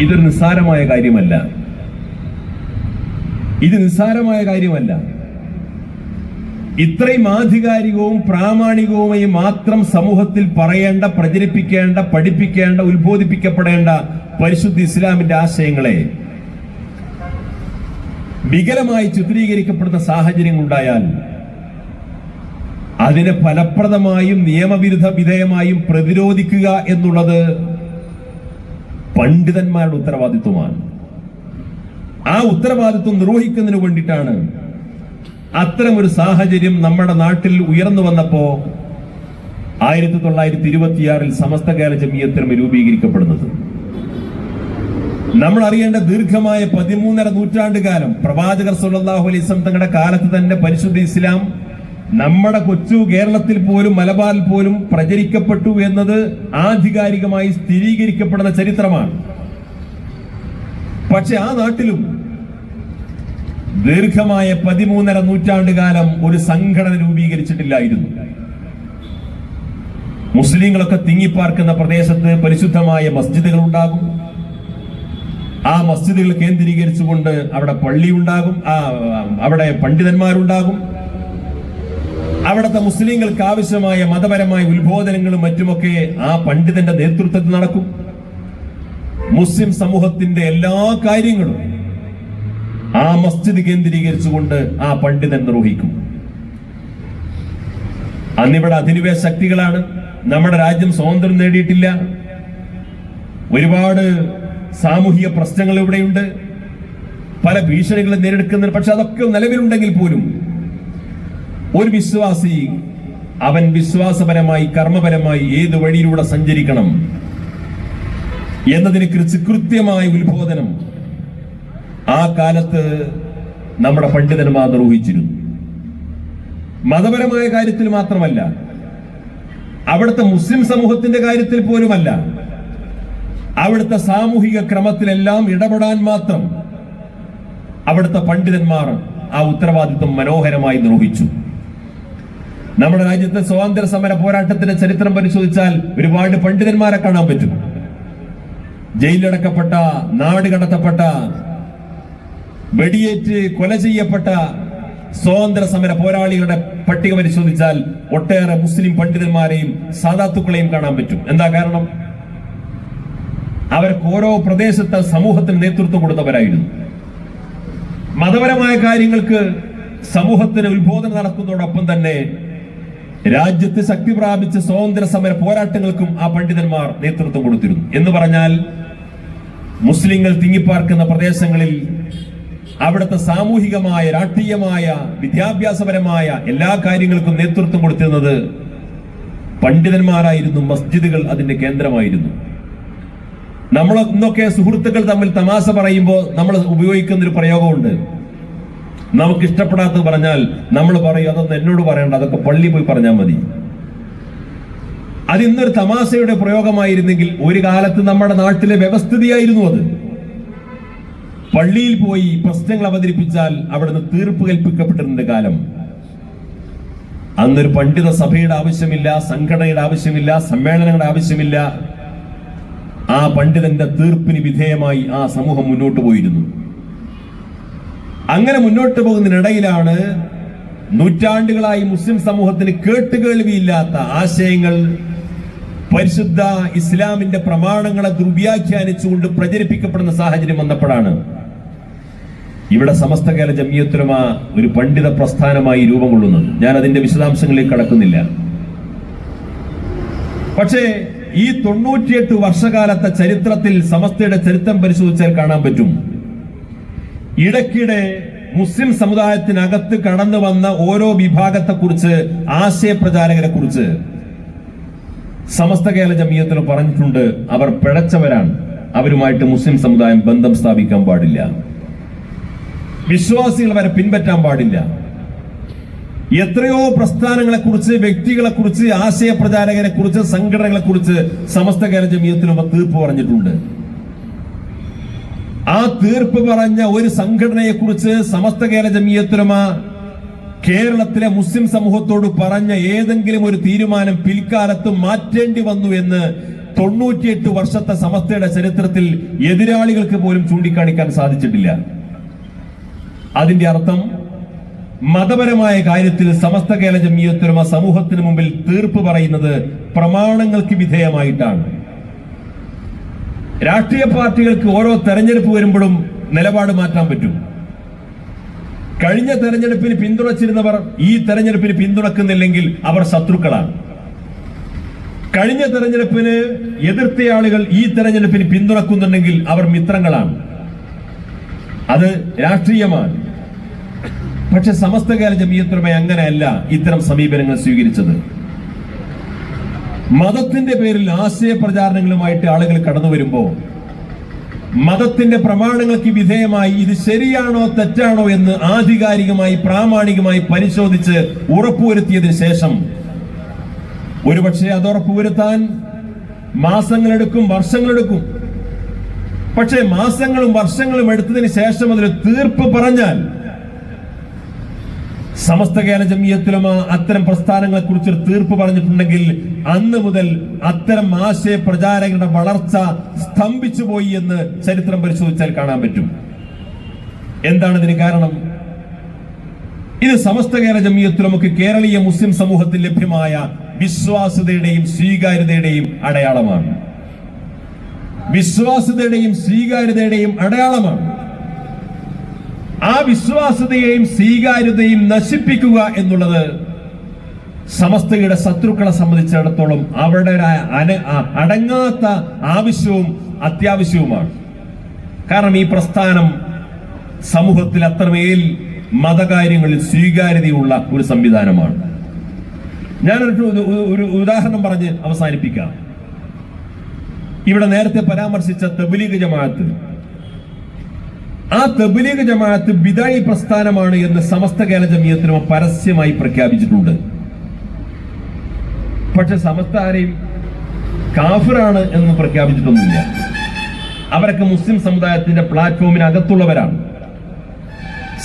ഇതൊരു നിസ്സാരമായ കാര്യമല്ല. ഇത് നിസ്സാരമായ കാര്യമല്ല. ഇത്രയും ആധികാരികവും പ്രാമാണികവുമായി മാത്രം സമൂഹത്തിൽ പറയേണ്ട പ്രചരിപ്പിക്കേണ്ട പഠിപ്പിക്കേണ്ട ഉത്ബോധിപ്പിക്കപ്പെടേണ്ട പരിശുദ്ധ ഇസ്ലാമിന്റെ ആശയങ്ങളെ വികലമായി ചിത്രീകരിക്കപ്പെടുന്ന സാഹചര്യം ഉണ്ടായാൽ അതിനെ ഫലപ്രദമായും നിയമവിരുദ്ധ വിധേയമായും പ്രതിരോധിക്കുക എന്നുള്ളത് പണ്ഡിതന്മാരുടെ ഉത്തരവാദിത്വമാണ്. ആ ഉത്തരവാദിത്വം നിർവഹിക്കുന്നതിന് വേണ്ടിയിട്ടാണ് അത്തരം ഒരു സാഹചര്യം നമ്മുടെ നാട്ടിൽ ഉയർന്നു വന്നപ്പോ ആയിരത്തി തൊള്ളായിരത്തി ഇരുപത്തിയാറിൽ സമസ്ത കേരള ജമീയത്തിനും രൂപീകരിക്കപ്പെടുന്നത്. നമ്മൾ അറിയേണ്ട ദീർഘമായ പതിമൂന്നര നൂറ്റാണ്ട് കാലം പ്രവാചകർ സുല്ലാഹു അലൈസ് തങ്ങളുടെ കാലത്ത് തന്നെ പരിശുദ്ധ ഇസ്ലാം നമ്മുടെ കൊച്ചു കേരളത്തിൽ പോലും മലബാറിൽ പോലും പ്രചരിക്കപ്പെട്ടു എന്നത് ആധികാരികമായി സ്ഥിരീകരിക്കപ്പെടുന്ന ചരിത്രമാണ്. പക്ഷെ ആ നാട്ടിലും ദീർഘമായ പതിമൂന്നര നൂറ്റാണ്ട് കാലം ഒരു സംഘടന രൂപീകരിച്ചിട്ടില്ലായിരുന്നു. മുസ്ലിങ്ങളൊക്കെ തിങ്ങിപ്പാർക്കുന്ന പ്രദേശത്ത് പരിശുദ്ധമായ മസ്ജിദുകൾ ഉണ്ടാകും. ആ മസ്ജിദുകൾ കേന്ദ്രീകരിച്ചുകൊണ്ട് അവിടെ പള്ളി ഉണ്ടാകും ആ അവിടെ പണ്ഡിതന്മാരുണ്ടാകും. അവിടുത്തെ മുസ്ലിങ്ങൾക്ക് ആവശ്യമായ മതപരമായ ഉത്ബോധനങ്ങളും മറ്റുമൊക്കെ ആ പണ്ഡിതന്റെ നേതൃത്വത്തിൽ നടക്കും. മുസ്ലിം സമൂഹത്തിന്റെ എല്ലാ കാര്യങ്ങളും ആ മസ്ജിദ് കേന്ദ്രീകരിച്ചുകൊണ്ട് ആ പണ്ഡിതൻ നിർവഹിക്കും. അന്നിവിടെ അധിനിവേശ ശക്തികളാണ്. നമ്മുടെ രാജ്യം സ്വാതന്ത്ര്യം നേടിയിട്ടില്ല. ഒരുപാട് സാമൂഹിക പ്രശ്നങ്ങൾ ഇവിടെയുണ്ട്. പല ഭീഷണികളും നേരിടുക്കുന്നുണ്ട്. പക്ഷെ അതൊക്കെ നിലവിലുണ്ടെങ്കിൽ പോലും ഒരു വിശ്വാസി അവൻ വിശ്വാസപരമായി കർമ്മപരമായി ഏത് വഴിയിലൂടെ സഞ്ചരിക്കണം എന്നതിനെ കൃത്യമായ ഉത്ബോധനം ആ കാലത്ത് നമ്മുടെ പണ്ഡിതന്മാർ നിർവഹിച്ചിരുന്നു മതപരമായ കാര്യത്തിൽ മാത്രമല്ല അവിടുത്തെ മുസ്ലിം സമൂഹത്തിന്റെ കാര്യത്തിൽ പോലുമല്ല അവിടുത്തെ സാമൂഹിക ക്രമത്തിലെല്ലാം ഇടപെടാൻ മാത്രം അവിടുത്തെ പണ്ഡിതന്മാർ ആ ഉത്തരവാദിത്വം മനോഹരമായി നിർവഹിച്ചു. നമ്മുടെ രാജ്യത്തെ സ്വാതന്ത്ര്യ സമര പോരാട്ടത്തിന്റെ ചരിത്രം പരിശോധിച്ചാൽ ഒരുപാട് പണ്ഡിതന്മാരെ കാണാൻ പറ്റും. ജയിലിലടക്കപ്പെട്ട നാട് കടത്തപ്പെട്ട വെടിയേറ്റ് കൊല ചെയ്യപ്പെട്ട സ്വാതന്ത്ര്യ സമര പോരാളികളുടെ പട്ടിക പരിശോധിച്ചാൽ ഒട്ടേറെ മുസ്ലിം പണ്ഡിതന്മാരെയും സാധാത്തുക്കളെയും കാണാൻ പറ്റും. എന്താ കാരണം? അവർക്ക് ഓരോ പ്രദേശത്തെ സമൂഹത്തിന് നേതൃത്വം കൊടുത്തവരായിരുന്നു. മതപരമായ കാര്യങ്ങൾക്ക് സമൂഹത്തിന് ഉത്ബോധനം നടക്കുന്നതോടൊപ്പം തന്നെ രാജ്യത്ത് ശക്തി പ്രാപിച്ച സ്വാതന്ത്ര്യ സമര പോരാട്ടങ്ങൾക്കും ആ പണ്ഡിതന്മാർ നേതൃത്വം കൊടുത്തിരുന്നു. എന്ന് പറഞ്ഞാൽ മുസ്ലിങ്ങൾ തിങ്ങിപ്പാർക്കുന്ന പ്രദേശങ്ങളിൽ അവിടുത്തെ സാമൂഹികമായ രാഷ്ട്രീയമായ വിദ്യാഭ്യാസപരമായ എല്ലാ കാര്യങ്ങൾക്കും നേതൃത്വം കൊടുത്തിരുന്നത് പണ്ഡിതന്മാരായിരുന്നു മസ്ജിദുകൾ അതിന്റെ കേന്ദ്രമായിരുന്നു. നമ്മൾ ഇന്നൊക്കെ സുഹൃത്തുക്കൾ തമ്മിൽ തമാശ പറയുമ്പോൾ നമ്മൾ ഉപയോഗിക്കുന്ന ഒരു പ്രയോഗമുണ്ട്. നമുക്ക് ഇഷ്ടപ്പെടാത്തത് പറഞ്ഞാൽ നമ്മൾ പറയും അതൊന്നും എന്നോട് പറയണ്ട അതൊക്കെ പള്ളി പോയി പറഞ്ഞാൽ മതി. അത് ഇന്നൊരു തമാശയുടെ പ്രയോഗമായിരുന്നെങ്കിൽ ഒരു കാലത്ത് നമ്മുടെ നാട്ടിലെ വ്യവസ്ഥിതിയായിരുന്നു അത്. പള്ളിയിൽ പോയി പ്രശ്നങ്ങൾ അവതരിപ്പിച്ചാൽ അവിടുന്ന് തീർപ്പ് കൽപ്പിക്കപ്പെട്ടിരുന്ന കാലം. അന്നൊരു പണ്ഡിത സഭയുടെ ആവശ്യമില്ല സംഘടനയുടെ ആവശ്യമില്ല സമ്മേളനങ്ങളുടെ ആവശ്യമില്ല. ആ പണ്ഡിതന്റെ തീർപ്പിന് വിധേയമായി ആ സമൂഹം മുന്നോട്ട് പോയിരുന്നു. അങ്ങനെ മുന്നോട്ട് പോകുന്നതിനിടയിലാണ് നൂറ്റാണ്ടുകളായി മുസ്ലിം സമൂഹത്തിന് കേട്ടുകേൾവിയില്ലാത്ത ആശയങ്ങൾ പരിശുദ്ധ ഇസ്ലാമിന്റെ പ്രമാണങ്ങളെ ദുർവ്യാഖ്യാനിച്ചുകൊണ്ട് പ്രചരിപ്പിക്കപ്പെടുന്ന സാഹചര്യം വന്നപ്പോഴാണ്. ഇവിടെ സമസ്ത കേരള ജമിയത്തുലമ ഒരു പണ്ഡിത പ്രസ്ഥാനമായി രൂപം കൊള്ളുന്നത് ഞാൻ അതിന്റെ വിശദാംശങ്ങളിലേക്ക് കടക്കുന്നില്ല. പക്ഷേ ഈ തൊണ്ണൂറ്റിയെട്ട് വർഷകാലത്തെ ചരിത്രത്തിൽ സമസ്തയുടെ ചരിത്രം പരിശോധിച്ചാൽ കാണാൻ പറ്റും. ഇടയ്ക്കിടെ മുസ്ലിം സമുദായത്തിനകത്ത് കടന്നു വന്ന ഓരോ വിഭാഗത്തെക്കുറിച്ച് ആശയപ്രചാരകരെ കുറിച്ച് സമസ്ത കേരള ജമീയത്തിൽ പറഞ്ഞിട്ടുണ്ട്. അവർ പിഴച്ചവരാണ്. അവരുമായിട്ട് മുസ്ലിം സമുദായം ബന്ധം സ്ഥാപിക്കാൻ പാടില്ല. വിശ്വാസികൾ വരെ പിൻപറ്റാൻ പാടില്ല. എത്രയോ പ്രസ്ഥാനങ്ങളെ കുറിച്ച് വ്യക്തികളെ കുറിച്ച് ആശയപ്രചാരകരെ കുറിച്ച് സംഘടനകളെ കുറിച്ച് സമസ്ത കേരള ജമീയത്തിനൊപ്പം തീർപ്പ് പറഞ്ഞിട്ടുണ്ട്. ആ തീർപ്പ് പറഞ്ഞ ഒരു സംഘടനയെ കുറിച്ച് സമസ്ത കേരള ജമീയത്തുലമ കേരളത്തിലെ മുസ്ലിം സമൂഹത്തോട് പറഞ്ഞ ഏതെങ്കിലും ഒരു തീരുമാനം പിൽക്കാലത്ത് മാറ്റേണ്ടി വന്നു എന്ന് തൊണ്ണൂറ്റിയെട്ട് വർഷത്തെ സമസ്തയുടെ ചരിത്രത്തിൽ എതിരാളികൾക്ക് പോലും ചൂണ്ടിക്കാണിക്കാൻ സാധിച്ചിട്ടില്ല. അതിന്റെ അർത്ഥം മതപരമായ കാര്യത്തിൽ സമസ്ത കേരള ജമിയത്തുലമ സമൂഹത്തിന് മുമ്പിൽ തീർപ്പ് പറയുന്നത് പ്രമാണങ്ങൾക്ക് വിധേയമായിട്ടാണ്. രാഷ്ട്രീയ പാർട്ടികൾക്ക് ഓരോ തെരഞ്ഞെടുപ്പ് വരുമ്പോഴും നിലപാട് മാറ്റാൻ പറ്റും. കഴിഞ്ഞ തെരഞ്ഞെടുപ്പിന് പിന്തുണച്ചിരുന്നവർ ഈ തെരഞ്ഞെടുപ്പിന് പിന്തുണക്കുന്നില്ലെങ്കിൽ അവർ ശത്രുക്കളാണ്. കഴിഞ്ഞ തെരഞ്ഞെടുപ്പിന് എതിർത്ത ആളുകൾ ഈ തെരഞ്ഞെടുപ്പിന് പിന്തുണക്കുന്നുണ്ടെങ്കിൽ അവർ മിത്രങ്ങളാണ്. അത് രാഷ്ട്രീയമാണ്. പക്ഷെ സമസ്തകാല ജമീയത്തുമേ അങ്ങനെയല്ല ഇത്തരം സമീപനങ്ങൾ സ്വീകരിച്ചത്. മതത്തിന്റെ പേരിൽ ആശയ പ്രചാരണങ്ങളുമായിട്ട് ആളുകൾ കടന്നു വരുമ്പോൾ മതത്തിന്റെ പ്രമാണങ്ങൾക്ക് വിധേയമായി ഇത് ശരിയാണോ തെറ്റാണോ എന്ന് ആധികാരികമായി പ്രാമാണികമായി പരിശോധിച്ച് ഉറപ്പുവരുത്തിയതിനു ശേഷം ഒരുപക്ഷെ അത് ഉറപ്പുവരുത്താൻ മാസങ്ങളെടുക്കും വർഷങ്ങളെടുക്കും. പക്ഷേ മാസങ്ങളും വർഷങ്ങളും എടുത്തതിന് ശേഷം അതിൽ തീർപ്പ് പറഞ്ഞാൽ സമസ്ത കേരള ജമിയത്തിലുമ അത്തരം പ്രസ്ഥാനങ്ങളെ കുറിച്ച് തീർപ്പ് പറഞ്ഞിട്ടുണ്ടെങ്കിൽ അന്ന് മുതൽ അത്തരം ആശയ പ്രചാരകരുടെ വളർച്ച സ്തംഭിച്ചു പോയി എന്ന് ചരിത്രം പരിശോധിച്ചാൽ കാണാൻ പറ്റും. എന്താണ് ഇതിന് കാരണം? ഇത് സമസ്ത കേരള ജമിയത്തിലുമൊക്കെ കേരളീയ മുസ്ലിം സമൂഹത്തിൽ ലഭ്യമായ വിശ്വാസ്യതയുടെയും സ്വീകാര്യതയുടെയും അടയാളമാണ്. വിശ്വാസ്യതയുടെയും സ്വീകാര്യതയുടെയും അടയാളമാണ്. ആ വിശ്വാസ്യതയെയും സ്വീകാര്യതയും നശിപ്പിക്കുക എന്നുള്ളത് സമസ്തയുടെ ശത്രുക്കളെ സംബന്ധിച്ചിടത്തോളം അവരുടെ അടങ്ങാത്ത ആവശ്യവും അത്യാവശ്യവുമാണ്. കാരണം ഈ പ്രസ്ഥാനം സമൂഹത്തിൽ അത്രമേൽ മതകാര്യങ്ങളിൽ സ്വീകാര്യതയുള്ള ഒരു സംവിധാനമാണ്. ഞാനൊരു ഒരു ഉദാഹരണം പറഞ്ഞ് അവസാനിപ്പിക്കാം. ഇവിടെ നേരത്തെ പരാമർശിച്ച തബ്ലീഗ് ജമാഅത്ത് ആ തബ്ലീഗ് ജമാഅത്ത് ബിദായി പ്രസ്ഥാനമാണ് എന്ന് സമസ്ത കേരള ജമിയത്തിനും പരസ്യമായി പ്രഖ്യാപിച്ചിട്ടുണ്ട്. പക്ഷെ സമസ്ത ആരെയും കാഫിറാണ് എന്ന് പ്രഖ്യാപിച്ചിട്ടൊന്നുമില്ല. അവരൊക്കെ മുസ്ലിം സമുദായത്തിന്റെ പ്ലാറ്റ്ഫോമിനകത്തുള്ളവരാണ്.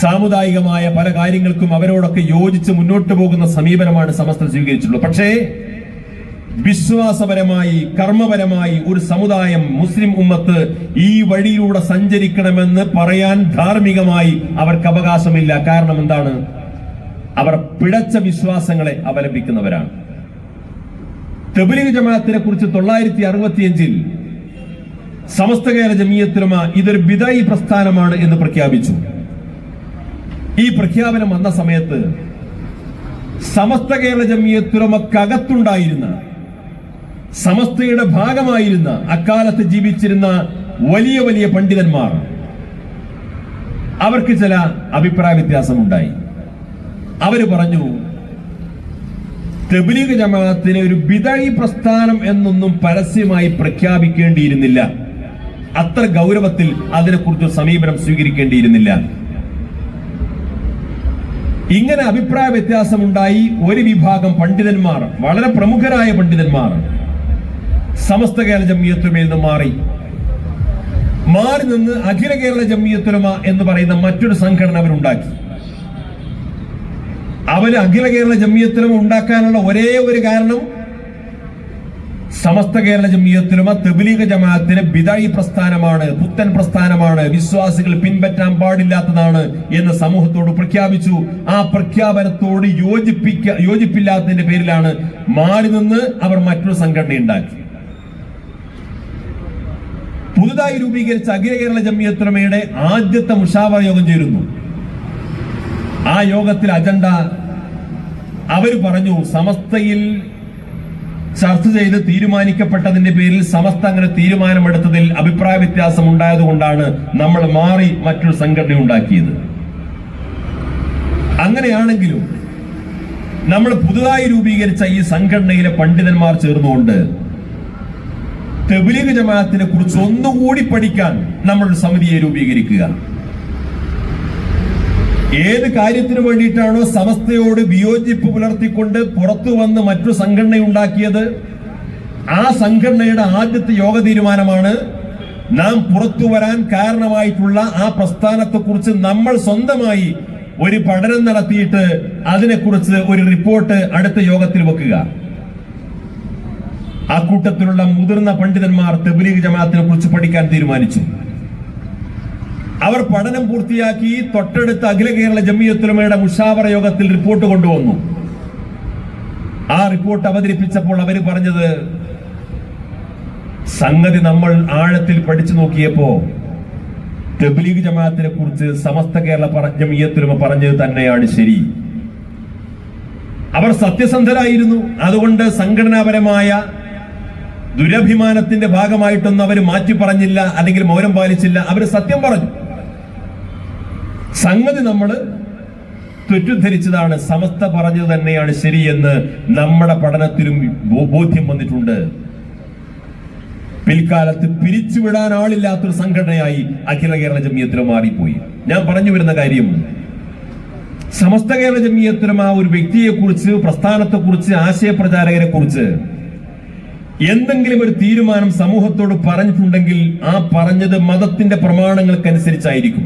സാമുദായികമായ പല കാര്യങ്ങൾക്കും അവരോടൊക്കെ യോജിച്ച് മുന്നോട്ട് പോകുന്ന സമീപനമാണ് സമസ്ത സ്വീകരിച്ചിട്ടുള്ളത്. പക്ഷേ വിശ്വാസപരമായി കർമ്മപരമായി ഒരു സമുദായം മുസ്ലിം ഉമ്മത്ത് ഈ വഴിയിലൂടെ സഞ്ചരിക്കണമെന്ന് പറയാൻ ധാർമ്മികമായി അവർക്ക് അവകാശമില്ല. കാരണം എന്താണ്? അവർ പിഴച്ച വിശ്വാസങ്ങളെ അവലംബിക്കുന്നവരാണ്. തെബലീഗ് ജമാഅത്തിനെ കുറിച്ച് തൊള്ളായിരത്തി അറുപത്തിയഞ്ചിൽ സമസ്ത കേരള ജമീയത്തിലുമ ഇതൊരു ബിദായി പ്രസ്ഥാനമാണ് എന്ന് പ്രഖ്യാപിച്ചു. ഈ പ്രഖ്യാപനം വന്ന സമയത്ത് സമസ്ത കേരള ജമീയത്തുലമക്കകത്തുണ്ടായിരുന്ന സമസ്തയുടെ ഭാഗമായിരുന്ന അക്കാലത്ത് ജീവിച്ചിരുന്ന വലിയ വലിയ പണ്ഡിതന്മാർ. അവർക്ക് ചില അഭിപ്രായ വ്യത്യാസമുണ്ടായി. അവർ പറഞ്ഞു തെബലീഗ് ജമാഅത്തിനെ ഒരു ബിദായി പ്രസ്ഥാനം എന്നൊന്നും പരസ്യമായി പ്രഖ്യാപിക്കേണ്ടിയിരുന്നില്ല. അത്ര ഗൗരവത്തിൽ അതിനെക്കുറിച്ച് സമീപനം സ്വീകരിക്കേണ്ടിയിരുന്നില്ല. ഇങ്ങനെ അഭിപ്രായ വ്യത്യാസമുണ്ടായി ഒരു വിഭാഗം പണ്ഡിതന്മാർ വളരെ പ്രമുഖരായ പണ്ഡിതന്മാർ സമസ്ത കേരള ജമ്മിയത്തുമയിൽ നിന്ന് മാറി. മാറി നിന്ന് അഖില കേരള ജമ്മിയത്തുലമ എന്ന് പറയുന്ന മറ്റൊരു സംഘടന അവരുണ്ടാക്കി അവർ അഖില കേരള ജമ്മിയത്തുലമ ഉണ്ടാക്കാനുള്ള ഒരേ ഒരു കാരണം സമസ്ത കേരള ജമ്മിയത്തുലമ തെബിലീഗ ജമാഅത്തിന് ബിദായി പ്രസ്ഥാനമാണ് പുത്തൻ പ്രസ്ഥാനമാണ് വിശ്വാസികൾ പിൻപറ്റാൻ പാടില്ലാത്തതാണ് എന്ന് സമൂഹത്തോട് പ്രഖ്യാപിച്ചു. ആ പ്രഖ്യാപനത്തോട് യോജിപ്പിക്ക യോജിപ്പില്ലാത്തതിന്റെ പേരിലാണ് മാറി നിന്ന് അവർ മറ്റൊരു സംഘടന ഉണ്ടാക്കി പുതുതായി രൂപീകരിച്ച അഖില കേരള ജമ്മിയത്തുലമയുടെ ആദ്യത്തെ മുഷാവർ യോഗം ചേരുന്നു. ആ യോഗത്തിൽ അജണ്ട അവർ പറഞ്ഞു സമസ്തയിൽ ചർച്ച ചെയ്ത് തീരുമാനിക്കപ്പെട്ടതിന്റെ പേരിൽ സമസ്ത അങ്ങനെ തീരുമാനമെടുത്തതിൽ അഭിപ്രായ വ്യത്യാസം ഉണ്ടായതുകൊണ്ടാണ് നമ്മൾ മാറി മറ്റൊരു സംഘടന ഉണ്ടാക്കിയത്. അങ്ങനെയാണെങ്കിലും നമ്മൾ പുതുതായി രൂപീകരിച്ച ഈ സംഘടനയിലെ പണ്ഡിതന്മാർ ചേർന്നുകൊണ്ട് തെബിലീഗ് ജമാഅത്തിനെ കുറിച്ച് ഒന്നുകൂടി പഠിക്കാൻ നമ്മൾ സമിതിയെ രൂപീകരിക്കുക. ഏത് കാര്യത്തിന് വേണ്ടിയിട്ടാണോ സമസ്തയോട് വിയോജിപ്പ് പുലർത്തിക്കൊണ്ട് പുറത്തു വന്ന് മറ്റു സംഘടന ഉണ്ടാക്കിയത് ആ സംഘടനയുടെ ആദ്യത്തെ യോഗ തീരുമാനമാണ് നാം പുറത്തു വരാൻ കാരണമായിട്ടുള്ള ആ പ്രസ്ഥാനത്തെ കുറിച്ച് നമ്മൾ സ്വന്തമായി ഒരു പഠനം നടത്തിയിട്ട് അതിനെക്കുറിച്ച് ഒരു റിപ്പോർട്ട് അടുത്ത യോഗത്തിൽ വെക്കുക. ആ കൂട്ടത്തിലുള്ള മുതിർന്ന പണ്ഡിതന്മാർ തബ്ലീഗ് ജമാഅത്തിനെ കുറിച്ച് പഠിക്കാൻ തീരുമാനിച്ചു. അവർ പഠനം പൂർത്തിയാക്കി തൊട്ടടുത്ത അഖില കേരള ജമിയത്തുലമയുടെ മുഷാവറ യോഗത്തിൽ റിപ്പോർട്ട് കൊണ്ടുവന്നു. ആ റിപ്പോർട്ട് അവതരിപ്പിച്ചപ്പോൾ അവർ പറഞ്ഞത് സംഗതി നമ്മൾ ആഴത്തിൽ പഠിച്ചു നോക്കിയപ്പോ തബ്ലീഗ് ജമാഅത്തിനെ കുറിച്ച് സമസ്ത കേരള ജമിയത്തുലമ പറഞ്ഞത് തന്നെയാണ് ശരി. അവർ സത്യസന്ധരായിരുന്നു. അതുകൊണ്ട് സംഘടനാപരമായ ദുരഭിമാനത്തിന്റെ ഭാഗമായിട്ടൊന്നും അവർ മാറ്റി പറഞ്ഞില്ല അല്ലെങ്കിൽ മൗനം പാലിച്ചില്ല. അവർ സത്യം പറഞ്ഞു. സംഗതി നമ്മൾ തെറ്റിദ്ധരിച്ചതാണ്. സമസ്ത പറഞ്ഞത് തന്നെയാണ് ശരിയെന്ന് നമ്മുടെ പഠനത്തിലും ബോധ്യം വന്നിട്ടുണ്ട്. പിൽക്കാലത്ത് പിരിച്ചുവിടാൻ ആളില്ലാത്തൊരു സംഘടനയായി അഖില കേരള ജമിയത്തിലും മാറിപ്പോയി. ഞാൻ പറഞ്ഞു വരുന്ന കാര്യം സമസ്ത കേരള ജമിയത്തിലും ആ ഒരു വ്യക്തിയെ കുറിച്ച് വ്യക്തിയെക്കുറിച്ച് പ്രസ്ഥാനത്തെക്കുറിച്ച് ആശയപ്രചാരകരെ കുറിച്ച് എന്തെങ്കിലും ഒരു തീരുമാനം സമൂഹത്തോട് പറഞ്ഞിട്ടുണ്ടെങ്കിൽ ആ പറഞ്ഞത് മതത്തിന്റെ പ്രമാണങ്ങൾക്കനുസരിച്ചായിരിക്കും.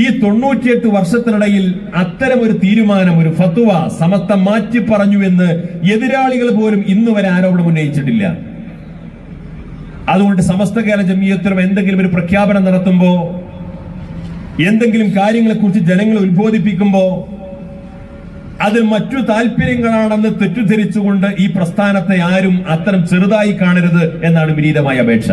ഈ തൊണ്ണൂറ്റിയെട്ട് വർഷത്തിനിടയിൽ അത്തരം ഒരു തീരുമാനം ഒരു ഫത്വ സമത്വം മാറ്റി പറഞ്ഞു എന്ന് എതിരാളികൾ പോലും ഇന്ന് വരെ ആരോപണം ഉന്നയിച്ചിട്ടില്ല. അതുകൊണ്ട് സമസ്ത കേരള ജമീയത്തിലും എന്തെങ്കിലും ഒരു പ്രഖ്യാപനം നടത്തുമ്പോ എന്തെങ്കിലും കാര്യങ്ങളെ കുറിച്ച് ജനങ്ങളെ ഉത്ബോധിപ്പിക്കുമ്പോ അത് മറ്റു താല്പര്യങ്ങളാണെന്ന് തെറ്റിദ്ധരിച്ചുകൊണ്ട് ഈ പ്രസ്ഥാനത്തെ ആരും അത്തരം ചെറുതായി കാണരുത് എന്നാണ് വിനീതമായ അപേക്ഷ.